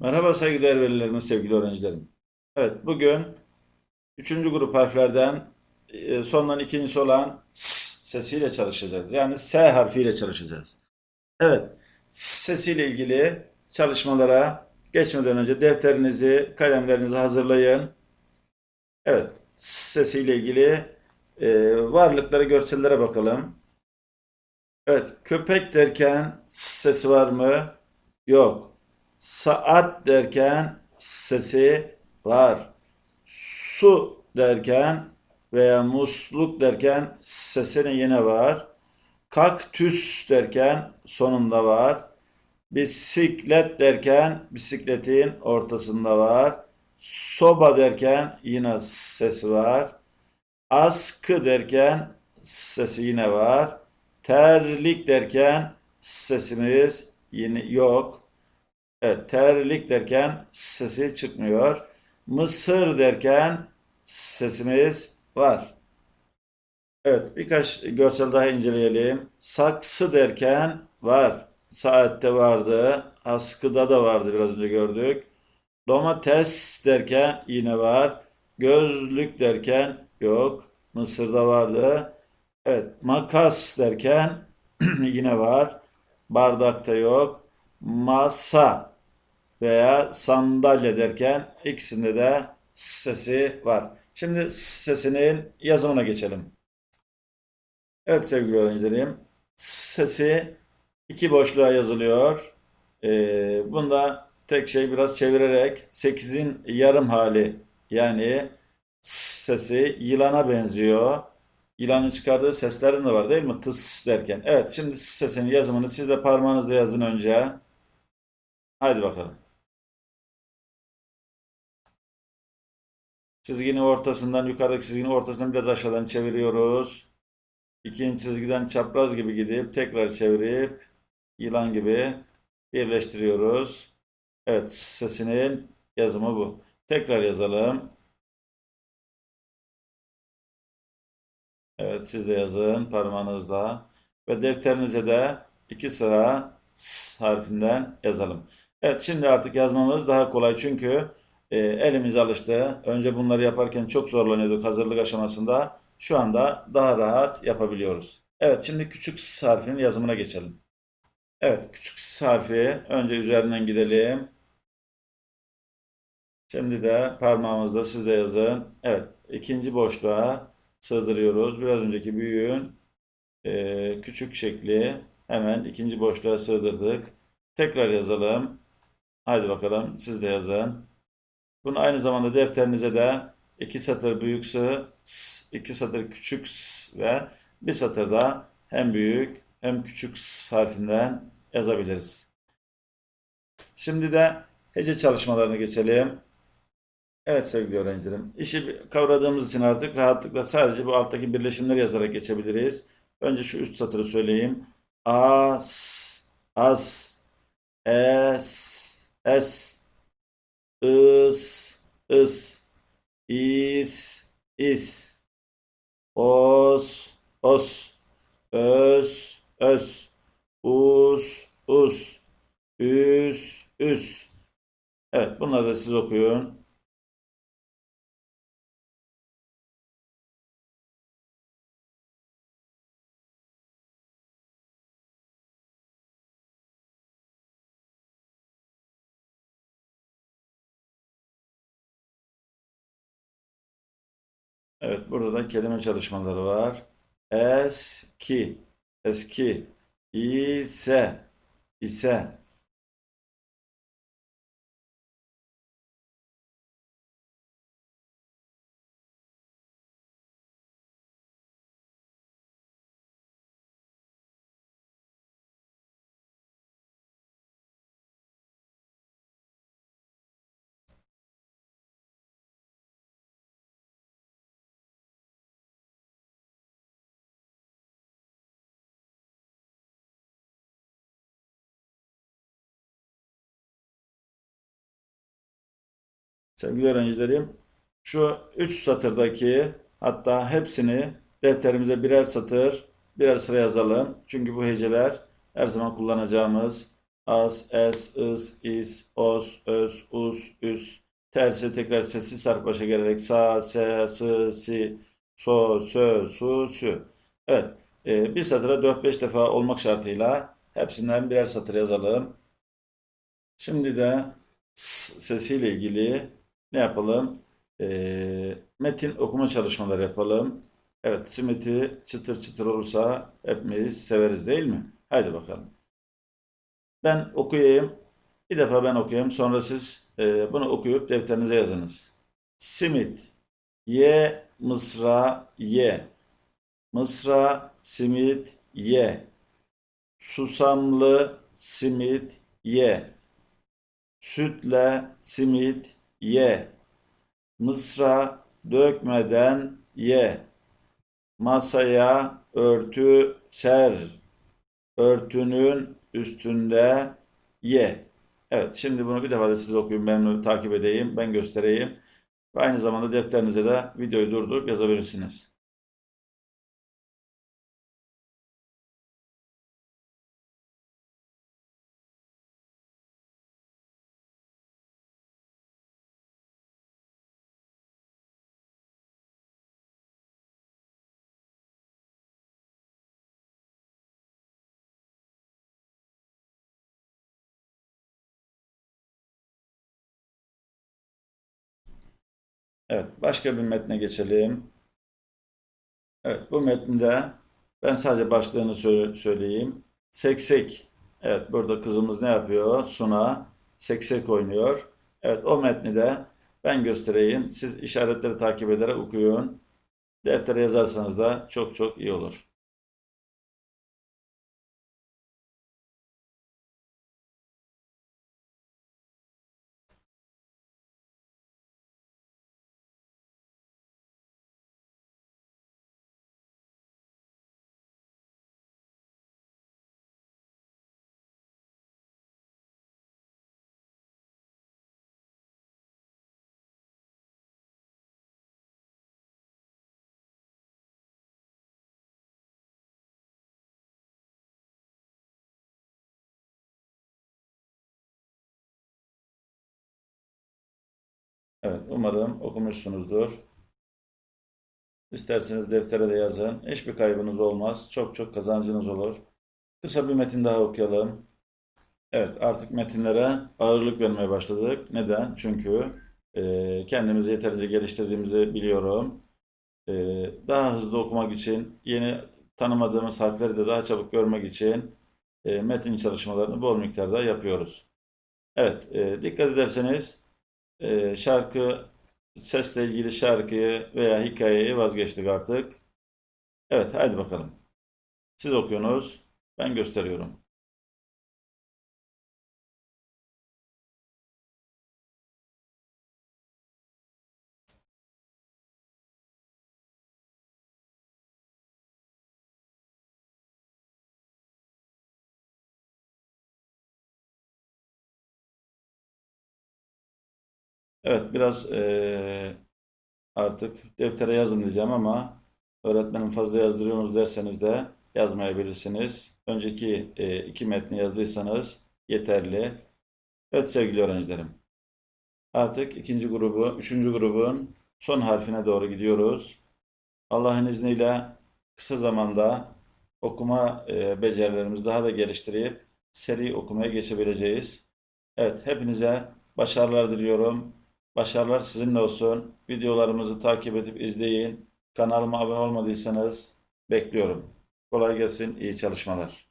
Merhaba saygıdeğer velilerimiz, sevgili öğrencilerim. Evet, bugün üçüncü grup harflerden e, sondan ikincisi olan S sesiyle çalışacağız. Yani S harfiyle çalışacağız. Evet, S sesiyle ilgili çalışmalara geçmeden önce defterinizi, kalemlerinizi hazırlayın. Evet, S sesiyle ilgili e, varlıklara, görsellere bakalım. Evet, köpek derken S sesi var mı? Yok. Saat derken sesi var. Su derken veya musluk derken sesinin yine var. Kaktüs derken sonunda var. Bisiklet derken bisikletin ortasında var. Soba derken yine sesi var. Askı derken sesi yine var. Terlik derken sesimiz yine yok. Evet, terlik derken sesi çıkmıyor. Mısır derken sesimiz var. Evet, birkaç görsel daha inceleyelim. Saksı derken var. Saatte vardı. Askıda da vardı biraz önce gördük. Domates derken yine var. Gözlük derken yok. Mısırda vardı. Evet, makas derken yine var. Bardakta yok. Masa veya sandalye derken ikisinde de sesi var. Şimdi sesinin yazımına geçelim. Evet sevgili öğrencilerim, sesi iki boşluğa yazılıyor. Ee, bunda tek şey biraz çevirerek 8'in yarım hali yani sesi yılana benziyor. Yılanın çıkardığı seslerin de var değil mi? Tıs derken. Evet şimdi sesinin yazımını siz de parmağınızla yazın önce. Haydi bakalım. Çizginin ortasından yukarıdaki çizginin ortasından biraz aşağıdan çeviriyoruz. İkinci çizgiden çapraz gibi gidip tekrar çevirip yılan gibi birleştiriyoruz. Evet sesinin yazımı bu. Tekrar yazalım. Evet siz de yazın parmağınızla. Ve defterinize de iki sıra S harfinden yazalım. Evet şimdi artık yazmamız daha kolay çünkü e, elimiz alıştı. Önce bunları yaparken çok zorlanıyorduk hazırlık aşamasında. Şu anda daha rahat yapabiliyoruz. Evet şimdi küçük S harfinin yazımına geçelim. Evet küçük S harfi önce üzerinden gidelim. Şimdi de parmağımızda siz de yazın. Evet ikinci boşluğa sığdırıyoruz. Biraz önceki büyüğün e, küçük şekli hemen ikinci boşluğa sığdırdık. Tekrar yazalım. Haydi bakalım siz de yazın. Bunu aynı zamanda defterinize de iki satır büyük s, iki satır küçük s ve bir satırda hem büyük hem küçük s harfinden yazabiliriz. Şimdi de hece çalışmalarına geçelim. Evet sevgili öğrencilerim. İşi kavradığımız için artık rahatlıkla sadece bu alttaki birleşimleri yazarak geçebiliriz. Önce şu üst satırı söyleyeyim. As, as, es, es, ıs, ıs, is, is, os, os, öz, öz, us, us, üs, üs. Evet bunları da siz okuyun. Evet, burada da kelime çalışmaları var. Eski, eski, ise, ise. Sevgili öğrencilerim, şu üç satırdaki hatta hepsini defterimize birer satır, birer sıra yazalım. Çünkü bu heceler her zaman kullanacağımız as, es, ıs, is, os, öz, us, üs. Tersi tekrar sessiz sarp başa gelerek sa, se, sı, si, so, sö, su, sü. Evet. e, bir satıra 4-5 defa olmak şartıyla hepsinden birer satır yazalım. Şimdi de s sesiyle ilgili ne yapalım? E, metin okuma çalışmaları yapalım. Evet, simiti çıtır çıtır olursa hepimiz severiz değil mi? Haydi bakalım. Ben okuyayım. Bir defa ben okuyayım. Sonra siz e, bunu okuyup defterinize yazınız. Simit. Ye, mısra, ye. Mısra, simit, ye. Susamlı, simit, ye. Sütle, simit, ye. Mısra, dökmeden ye. Masaya örtü ser. Örtünün üstünde ye. Evet, şimdi bunu bir defa da siz okuyun, ben takip edeyim, ben göstereyim. Ve aynı zamanda defterinize de videoyu durdurup yazabilirsiniz. Evet, başka bir metne geçelim. Evet, bu metnde ben sadece başlığını sö- söyleyeyim. Seksek. Evet, burada kızımız ne yapıyor? Suna seksek oynuyor. Evet, o metni de ben göstereyim. Siz işaretleri takip ederek okuyun. Deftere yazarsanız da çok çok iyi olur. Evet, umarım okumuşsunuzdur. İsterseniz deftere de yazın. Hiçbir kaybınız olmaz. Çok çok kazancınız olur. Kısa bir metin daha okuyalım. Evet, artık metinlere ağırlık vermeye başladık. Neden? Çünkü e, kendimizi yeterince geliştirdiğimizi biliyorum. E, daha hızlı okumak için, yeni tanımadığımız harfleri de daha çabuk görmek için e, metin çalışmalarını bol miktarda yapıyoruz. Evet, e, dikkat ederseniz e, şarkı, sesle ilgili şarkıyı veya hikayeyi vazgeçtik artık. Evet, haydi bakalım. Siz okuyorsunuz, ben gösteriyorum. Evet, biraz eee, artık deftere yazın diyeceğim ama öğretmenim fazla yazdırıyorsunuz derseniz de yazmayabilirsiniz. Önceki eee, iki metni yazdıysanız yeterli. Evet sevgili öğrencilerim. Artık ikinci grubu, üçüncü grubun son harfine doğru gidiyoruz. Allah'ın izniyle kısa zamanda okuma eee, becerilerimizi daha da geliştirip seri okumaya geçebileceğiz. Evet, hepinize başarılar diliyorum. Başarılar sizinle olsun. Videolarımızı takip edip izleyin. Kanalıma abone olmadıysanız bekliyorum. Kolay gelsin, iyi çalışmalar.